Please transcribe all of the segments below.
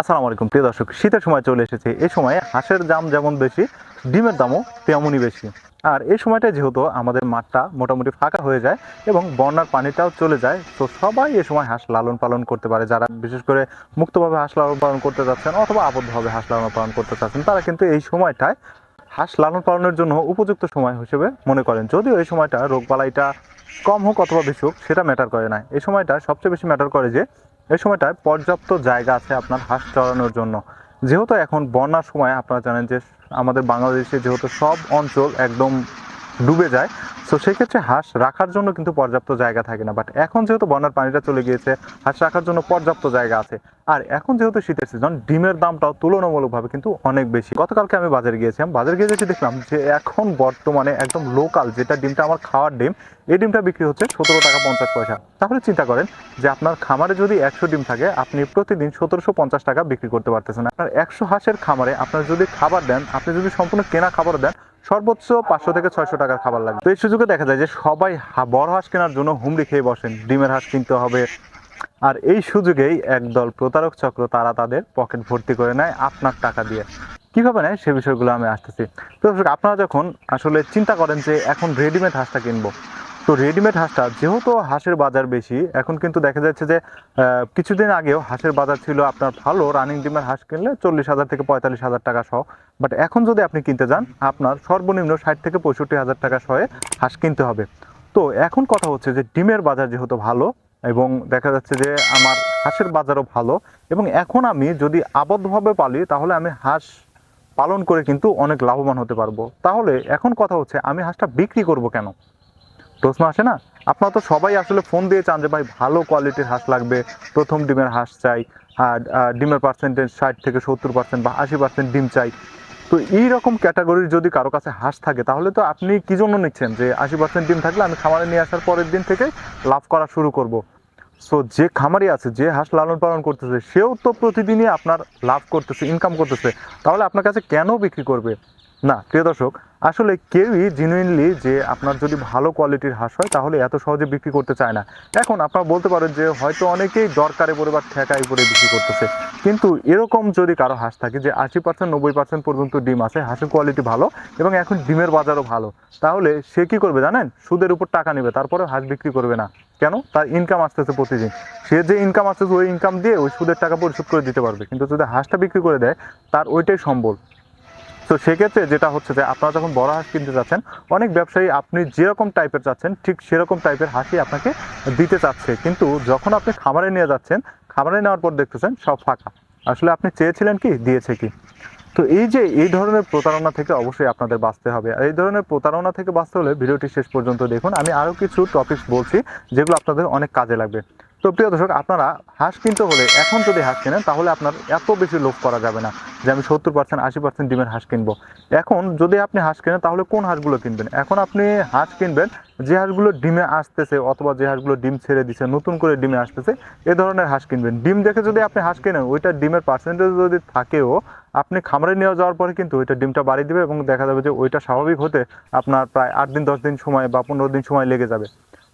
আসসালামু আলাইকুম। প্রিয় দর্শক, শীতের সময় চলে এসেছে। এই সময় হাঁসের দাম যেমন বেশি, ডিমের দামও তেমনই বেশি। আর এই সময়টা যেহেতু আমাদের মাঠটা মোটামুটি ফাঁকা হয়ে যায় এবং বন্যার পানিটাও চলে যায়, তো সবাই এই সময় হাঁস লালন পালন করতে পারে। যারা বিশেষ করে মুক্তভাবে হাঁস লালন পালন করতে যাচ্ছেন অথবা আবদ্ধভাবে হাঁস লালন পালন করতে চাচ্ছেন, তারা কিন্তু এই সময়টায় হাঁস লালন পালনের জন্য উপযুক্ত সময় হিসেবে মনে করেন। যদিও এই সময়টা রোগবালাইটা কম হোক অথবা বেশি হোক, সেটা ম্যাটার করে না। এই সময়টা সবচেয়ে বেশি ম্যাটার করে যে এই সময়টায় পর্যাপ্ত জায়গা আছে আপনার হাঁস চড়ানোর জন্য। যেহেতু এখন বন্যার সময়, আপনারা জানেন যে আমাদের বাংলাদেশে যেহেতু সব অঞ্চল একদম ডুবে যায়। তো সেক্ষেত্রে হাঁস রাখার জন্য কিন্তু পর্যাপ্ত জায়গা থাকে না। বাট এখন যেহেতু বন্যার পানিটা চলে গিয়েছে, হাঁস রাখার জন্য পর্যাপ্ত জায়গা আছে। আর এখন যেহেতু শীতের সিজন ডিমের দামটাও তুলনামূলকভাবে কিন্তু অনেক বেশি। গতকালকে আমি বাজারে গিয়েছিলাম। বাজারে গিয়ে যেটি দেখলাম যে এখন বর্তমানে একদম লোকাল যেটা ডিমটা আমার খাওয়ার ডিম, এই ডিমটা বিক্রি হচ্ছে সতেরো টাকা পঞ্চাশ পয়সা। তাহলে চিন্তা করেন যে আপনার খামারে যদি একশো ডিম থাকে, আপনি প্রতিদিন সতেরোশো পঞ্চাশ টাকা বিক্রি করতে পারতেছেন। আপনার একশো হাঁসের খামারে আপনার যদি খাবার দেন, আপনি যদি সম্পূর্ণ কেনা খাবার দেন সর্বোচ্চ পাঁচশো থেকে ছয়শো টাকার খাবার লাগবে। তো এই সুযোগে দেখা যায় যে সবাই বড় হাঁস কেনার জন্য হুমড়ি খেয়ে বসেন, ডিমের হাঁস কিনতে হবে। আর এই সুযোগেই একদল প্রতারক চক্র তারা তাদের পকেট ভর্তি করে নেয় আপনার টাকা দিয়ে। কীভাবে নেয় সে বিষয়গুলো আমি আসতেছি। তো আপনারা যখন আসলে চিন্তা করেন যে এখন রেডিমেড হাঁসটা কিনবো তো রেডিমেড হাঁসটা, যেহেতু হাঁসের বাজার বেশি, এখন কিন্তু দেখা যাচ্ছে যে কিছুদিন আগেও হাঁসের বাজার ছিল আপনার ভালো রানিং ডিমের হাঁস কিনলে চল্লিশ হাজার থেকে পঁয়তাল্লিশ হাজার টাকা সহ। বাট এখন যদি আপনি কিনতে যান, আপনার সর্বনিম্ন ষাট থেকে পঁয়ষট্টি হাজার টাকা সহ হাঁস কিনতে হবে। তো এখন কথা হচ্ছে যে, ডিমের বাজার যেহেতু ভালো এবং দেখা যাচ্ছে যে, আমার হাঁসের বাজারও ভালো এবং এখন আমি যদি আবদ্ধভাবে পালি, তাহলে আমি হাঁস পালন করে কিন্তু অনেক লাভবান হতে পারব। তাহলে এখন কথা হচ্ছে, আমি হাঁসটা বিক্রি করব কেন? প্রশ্ন আসে না? আপনারা তো সবাই আসলে ফোন দিয়ে চান যে, ভাই, ভালো কোয়ালিটির হাঁস লাগবে। প্রথম ডিমের হাঁস চাই, আর ডিমের পার্সেন্টেজ ষাট থেকে সত্তর পার্সেন্ট বা আশি পার্সেন্ট ডিম চাই। তো এই রকম ক্যাটাগরির যদি কারও কাছে হাঁস থাকে, তাহলে তো আপনি কি জন্য নিচ্ছেন? যে আশি পার্সেন্ট ডিম থাকলে আমি খামারে নিয়ে আসার পরের দিন থেকে লাভ করা শুরু করব। সো যে খামারি আছে, যে হাঁস লালন পালন করতেছে, সেও তো প্রতিদিনই আপনার লাভ করতেছে ইনকাম করতেছে। তাহলে আপনার কাছে কেন বিক্রি করবে? না, প্রিয় দর্শক, আসলে কেউই জেনুইনলি যে আপনার যদি ভালো কোয়ালিটির হাঁস হয়, তাহলে এত সহজে বিক্রি করতে চায় না। এখন আপনারা বলতে পারেন যে হয়তো অনেকেই দরকারে পড়ে বা ঠেকায় পড়ে বিক্রি করতেছে। কিন্তু এরকম যদি কারও হাঁস থাকে যে আশি পার্সেন্ট নব্বই পার্সেন্ট পর্যন্ত ডিম আছে, হাঁসের কোয়ালিটি ভালো এবং এখন ডিমের বাজারও ভালো, তাহলে সে কি করবে জানেন? সুদের উপর টাকা নেবে তারপরে হাঁস বিক্রি করবে না। কেন? তার ইনকাম আসতেছে প্রতিদিন। সে যে ইনকাম আসতেছে, ওই ইনকাম দিয়ে ওই সুদের টাকা পরিশোধ করে দিতে পারবে। কিন্তু যদি হাঁসটা বিক্রি করে দেয়, তার ওইটাই সম্বল। তো সেক্ষেত্রে যেটা হচ্ছে যে আপনারা যখন বড় হাঁস কিনতে যাচ্ছেন, অনেক ব্যবসায়ী আপনি যেরকম টাইপের চাচ্ছেন ঠিক সেরকম টাইপের হাঁসই আপনাকে দিতে চাচ্ছে। কিন্তু যখন আপনি খামারে নিয়ে যাচ্ছেন, খামারে নেওয়ার পর দেখতেছেন সব ফাঁকা। আসলে আপনি চেয়েছিলেন কি, দিয়েছে কি? তো এই যে এই ধরনের প্রতারণা থেকে অবশ্যই আপনাদের বাঁচতে হবে। আর এই ধরনের প্রতারণা থেকে বাঁচতে হলে ভিডিওটি শেষ পর্যন্ত দেখুন। আমি আরও কিছু টপিকস বলছি, যেগুলো আপনাদের অনেক কাজে লাগবে। তো প্রিয় দর্শক, আপনারা হাঁস কিনতে হলে এখন যদি হাঁস কেনেন, তাহলে আপনার এত বেশি লোভ করা যাবে না যে আমি সত্তর পার্সেন্ট আশি পার্সেন্ট ডিমের হাঁস কিনবো। এখন যদি আপনি হাঁস কেনেন, তাহলে কোন হাঁসগুলো কিনবেন? এখন আপনি হাঁস কিনবেন, যে হাঁসগুলো ডিমে আসতেছে অথবা যে হাঁসগুলো ডিম ছেড়ে দিচ্ছে নতুন করে ডিমে আসতেছে, এ ধরনের হাঁস কিনবেন। ডিম দেখে যদি আপনি হাঁস কেনেন, ওইটা ডিমের পার্সেন্টেজ যদি থাকেও, আপনি খামারে নিয়ে যাওয়ার পরে কিন্তু ওইটা ডিমটা বাড়িয়ে দেবে এবং দেখা যাবে যে ওইটা স্বাভাবিক হতে আপনার প্রায় আট দিন, দশ দিন সময় বা পনেরো দিন সময় লেগে যাবে।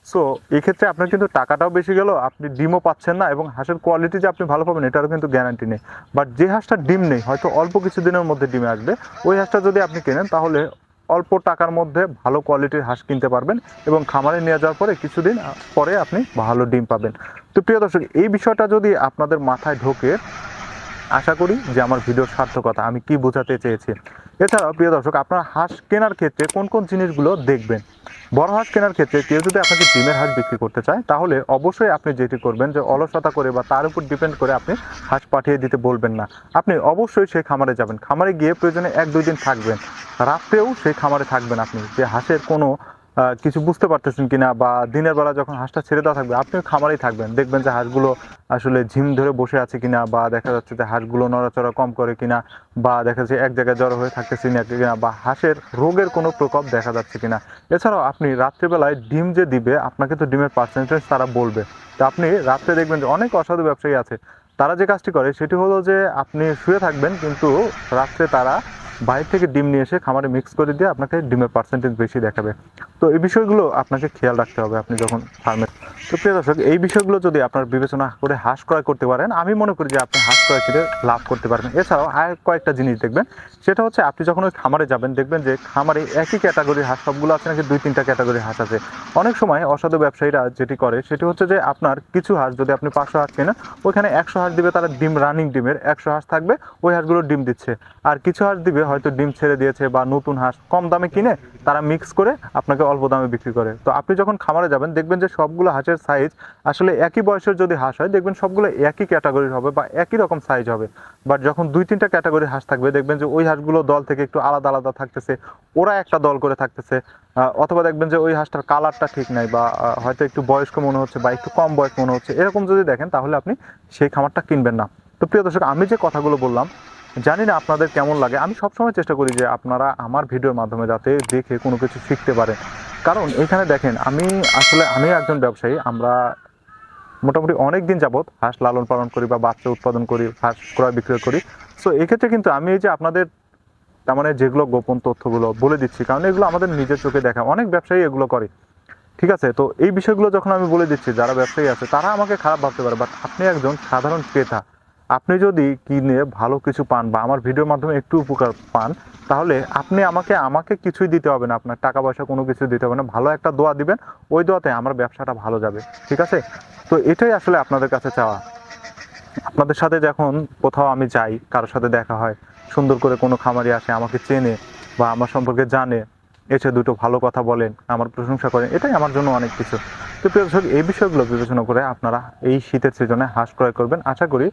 সো এই ক্ষেত্রে আপনার কিন্তু টাকাটাও বেশি গেল, আপনি ডিমও পাচ্ছেন না এবং হাঁসের কোয়ালিটি যে আপনি ভালো পাবেন এটারও কিন্তু গ্যারান্টি নেই। বাট যে হাঁসটা ডিম নেই, হয়তো অল্প কিছু দিনের মধ্যে ডিমে আসবে, ওই হাঁসটা যদি আপনি কেনেন, তাহলে অল্প টাকার মধ্যে ভালো কোয়ালিটির হাঁস কিনতে পারবেন এবং খামারে নিয়ে যাওয়ার পরে কিছুদিন পরে আপনি ভালো ডিম পাবেন। তো প্রিয় দর্শক, এই বিষয়টা যদি আপনাদের মাথায় ঢোকে আশা করি যে আমার ভিডিওর সার্থকতা আমি কি বোঝাতে চেয়েছি। এছাড়াও, প্রিয় দর্শক, আপনার হাঁস কেনার ক্ষেত্রে কোন কোন জিনিসগুলো দেখবেন? বড় হাঁস কেনার ক্ষেত্রে কেউ যদি আপনাকে ডিমের হাঁস বিক্রি করতে চায়, তাহলে অবশ্যই আপনি যেটি করবেন যে অলসতা করে বা তার উপর ডিপেন্ড করে আপনি হাঁস পাঠিয়ে দিতে বলবেন না। আপনি অবশ্যই সেই খামারে যাবেন। খামারে গিয়ে প্রয়োজনে এক দুই দিন থাকবেন। রাত্রেও সেই খামারে থাকবেন আপনি। যে হাঁসের কোনো কিছু বুঝতে পারতেছেন কিনা বা দিনের বেলা যখন হাঁসটা ছেড়ে দেওয়া থাকবে, আপনিও খামারেই থাকবেন, দেখবেন যে হাঁসগুলো আসলে ঝিম ধরে বসে আছে কিনা বা দেখা যাচ্ছে যে হাঁসগুলো নড়াচড়া কম করে কিনা বা দেখা যাচ্ছে এক জায়গায় জড়ো হয়ে থাকতেছে কিনা বা হাঁসের রোগের কোনো প্রকোপ দেখা যাচ্ছে কিনা। এছাড়াও আপনি রাত্রিবেলায় ডিম যে দিবে, আপনাকে তো ডিমের পার্সেন্টেজ তারা বলবে। তো আপনি রাত্রে দেখবেন যে অনেক অসাধু ব্যবসায়ী আছে, তারা যে কাজটি করে সেটি হলো যে আপনি শুয়ে থাকবেন, কিন্তু রাত্রে তারা বাইরে থেকে ডিম নিয়ে এসে খামারে মিক্স করে দিয়ে আপনাকে ডিমের পার্সেন্টেজ বেশি দেখাবে। তো এই বিষয়গুলো আপনাকে খেয়াল রাখতে হবে আপনি যখন ফার্মে তো প্রিয় দর্শক, এই বিষয়গুলো যদি আপনার বিবেচনা করে হাঁস ক্রয় করতে পারেন, আমি মনে করি যে আপনি হাঁস ক্রয় করে লাভ করতে পারবেন। এছাড়াও আর কয়েকটা জিনিস দেখবেন, সেটা হচ্ছে আপনি যখন ওই খামারে যাবেন, দেখবেন যে খামারে একই ক্যাটাগরির হাঁস, সবগুলো আছে নাকি দুই, তিনটা ক্যাটাগরির হাঁস আছে। অনেক সময় অসাধু ব্যবসায়ীরা যেটি করে, সেটি হচ্ছে যে আপনার কিছু হাঁস যদি আপনি পাঁচশো হাঁস কেনেন, ওইখানে একশো হাঁস দিবে, তারা ডিম, রানিং ডিমের একশো হাঁস থাকবে, ওই হাঁসগুলো ডিম দিচ্ছে। আর কিছু হাঁস দিবে, হয়তো ডিম ছেড়ে দিয়েছে বা নতুন হাঁস কম দামে কিনে, তারা মিক্স করে আপনাকে অল্প দামে বিক্রি করে। তো আপনি যখন খামারে যাবেন, দেখবেন যে সবগুলো হাঁসের সাইজ আসলে একই বয়সের যদি হাঁস হয়, দেখবেন সবগুলো একই ক্যাটাগরির হবে বা একই রকম সাইজ হবে। বাট যখন দুই তিনটা ক্যাটাগরির হাঁস থাকবে, দেখবেন যে ওই হাঁসগুলো দল থেকে একটু আলাদা আলাদা থাকতেছে, ওরা একটা দল করে থাকতেছে। অথবা দেখবেন যে ওই হাঁসটার কালারটা ঠিক নাই বা হয়তো একটু বয়স্ক মনে হচ্ছে বা একটু কম বয়স মনে হচ্ছে, এরকম যদি দেখেন, তাহলে আপনি সেই খামারটা কিনবেন না। তো প্রিয় দর্শক, আমি যে কথাগুলো বললাম জানি না আপনাদের কেমন লাগে। আমি সবসময় চেষ্টা করি যে আপনারা আমার ভিডিওর মাধ্যমে যাতে দেখে কোনো কিছু শিখতে পারেন। কারণ এখানে দেখেন, আমি আসলে আমি একজন ব্যবসায়ী, আমরা মোটামুটি অনেক দিন যাবত হাঁস লালন পালন করি বা বাচ্চা উৎপাদন করি, হাঁস ক্রয় বিক্রয় করি। সো এক্ষেত্রে কিন্তু আমি এই যে আপনাদের তার মানে যেগুলো গোপন তথ্যগুলো বলে দিচ্ছি, কারণ এগুলো আমাদের নিজের চোখে দেখা, অনেক ব্যবসায়ী এগুলো করে। ঠিক আছে? তো এই বিষয়গুলো যখন আমি বলে দিচ্ছি, যারা ব্যবসায়ী আছে, তারা আমাকে খারাপ ভাবতে পারে বাট আপনি একজন সাধারণ ক্রেতা। আপনি যদি কিনে ভালো কিছু পান বা আমার ভিডিওর মাধ্যমে একটু উপকার পান, তাহলে আপনি আমাকে আমাকে কিছুই দিতে হবে না, আপনার টাকা পয়সা কোনো কিছু দিতে হবে না, ভালো একটা দোয়া দিবেন, ওই দোয়াতে আমার ব্যবসাটা ভালো যাবে, ঠিক আছে? তো এটাই আসলে আপনাদের কাছে চাওয়া। আপনাদের সাথে যখন কোথাও আমি যাই, কারোর সাথে দেখা হয়, সুন্দর করে কোনো খামারি আসে, আমাকে চেনে বা আমার সম্পর্কে জানে, এসে দুটো ভালো কথা বলেন, আমার প্রশংসা করেন, এটাই আমার জন্য অনেক কিছু। তো প্রিয় দর্শক, এই বিষয়গুলো বিবেচনা করে আপনারা এই শীতের সিজনে হাঁস ক্রয় করবেন। আশা করি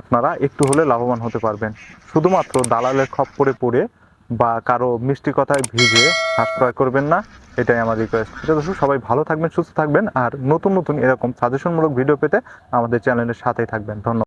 আপনারা একটু হলে লাভবান হতে পারবেন। শুধুমাত্র দালালের খপ্পরে পড়ে বা কারও মিষ্টি কথায় ভিজে হাঁস ক্রয় করবেন না, এটাই আমার রিকোয়েস্ট এটা দর্শক, সবাই ভালো থাকবেন, সুস্থ থাকবেন, আর নতুন নতুন এরকম সাজেশনমূলক ভিডিও পেতে আমাদের চ্যানেলের সাথেই থাকবেন। ধন্যবাদ।